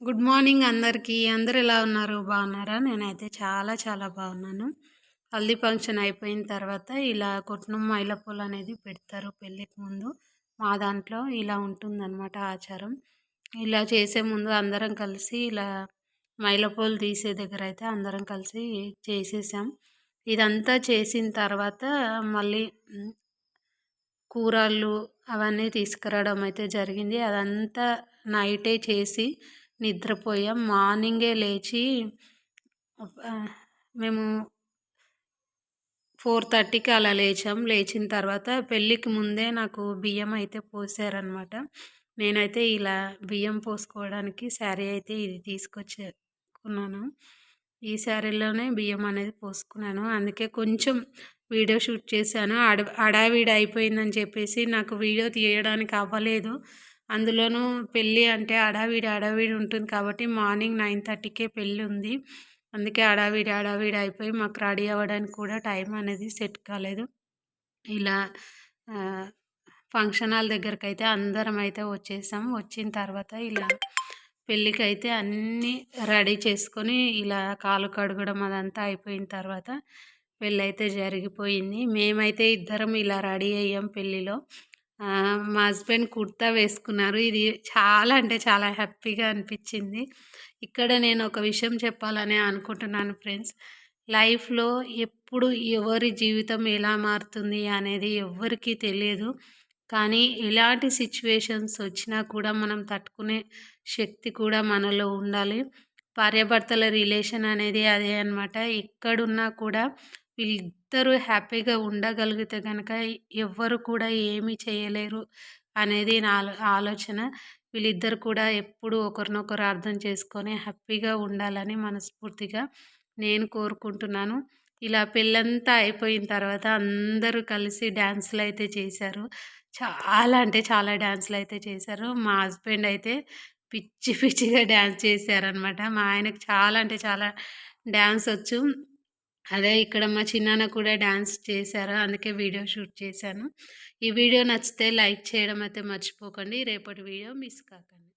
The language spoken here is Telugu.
గుడ్ మార్నింగ్ అందరికీ. అందరు ఎలా ఉన్నారు? బాగున్నారా? నేనైతే చాలా చాలా బాగున్నాను. హల్దీ ఫంక్షన్ అయిపోయిన తర్వాత ఇలా కొట్నం మైలపూలు అనేది పెడతారు పెళ్ళికి ముందు. మా దాంట్లో ఇలా ఉంటుందన్నమాట ఆచారం. ఇలా చేసే ముందు అందరం కలిసి ఇలా మైలపూలు తీసే దగ్గర అయితే అందరం కలిసి చేసేసాం. ఇదంతా చేసిన తర్వాత మళ్ళీ కూరలు అవన్నీ తీసుకురావడం అయితే జరిగింది. అదంతా నైటే చేసి నిద్రపోయాం. మార్నింగే లేచి మేము ఫోర్ థర్టీకి అలా లేచాం. లేచిన తర్వాత పెళ్ళికి ముందే నాకు బియ్యం అయితే పోసారనమాట నేనైతే ఇలా బియ్యం పోసుకోవడానికి శారీ అయితే ఇది తీసుకొచ్చుకున్నాను. ఈ శారీలోనే బియ్యం అనేది పోసుకున్నాను. అందుకే కొంచెం వీడియో షూట్ చేశాను. అడ అడావిడి అయిపోయిందని చెప్పేసి నాకు వీడియో తీయడానికి అవ్వలేదు. అందులోనూ పెళ్ళి అంటే అడావిడి అడావిడి ఉంటుంది కాబట్టి మార్నింగ్ నైన్ థర్టీకే పెళ్ళి ఉంది. అందుకే అడావిడి అడావిడి అయిపోయి మాకు రెడీ అవ్వడానికి కూడా టైం అనేది సెట్ కాలేదు. ఇలా ఫంక్షన్ హాల్ దగ్గరికి అయితే అందరం అయితే వచ్చేసాం. వచ్చిన తర్వాత ఇలా పెళ్ళికి అయితే అన్నీ రెడీ చేసుకొని ఇలా కాలు కడగడం అదంతా అయిపోయిన తర్వాత పెళ్ళి అయితే జరిగిపోయింది. మేమైతే ఇద్దరం ఇలా రెడీ అయ్యాం పెళ్ళిలో. మా హస్బెండ్ కుర్తా వేసుకున్నారు. ఇది చాలా అంటే చాలా హ్యాపీగా అనిపించింది. ఇక్కడ నేను ఒక విషయం చెప్పాలని అనుకుంటున్నాను ఫ్రెండ్స్. లైఫ్లో ఎప్పుడు ఎవరి జీవితం ఎలా మారుతుంది అనేది ఎవ్వరికీ తెలియదు. కానీ ఎలాంటి సిచ్యువేషన్స్ వచ్చినా కూడా మనం తట్టుకునే శక్తి కూడా మనలో ఉండాలి. భార్యాభర్తల రిలేషన్ అనేది అదే అనమాట ఎక్కడున్నా కూడా వీళ్ళిద్దరూ హ్యాపీగా ఉండగలిగితే కనుక ఎవ్వరు కూడా ఏమీ చేయలేరు అనేది నా ఆలోచన. వీళ్ళిద్దరు కూడా ఎప్పుడు ఒకరినొకరు అర్థం చేసుకొని హ్యాపీగా ఉండాలని మనస్ఫూర్తిగా నేను కోరుకుంటున్నాను. ఇలా పెళ్ళంతా అయిపోయిన తర్వాత అందరూ కలిసి డ్యాన్సులు అయితే చేశారు. చాలా అంటే చాలా డ్యాన్సులు అయితే చేశారు. మా హస్బెండ్ అయితే పిచ్చి పిచ్చిగా డ్యాన్స్ చేశారనమాట మా ఆయనకు చాలా అంటే చాలా డ్యాన్స్ వచ్చు. అదే ఇక్కడ మా చిన్నాన్న కూడా డ్యాన్స్ చేశారు అందుకే వీడియో షూట్ చేశాను. ఈ వీడియో నచ్చితే లైక్ చేయడం అయితే మర్చిపోకండి. రేపటి వీడియో మిస్ కాకండి.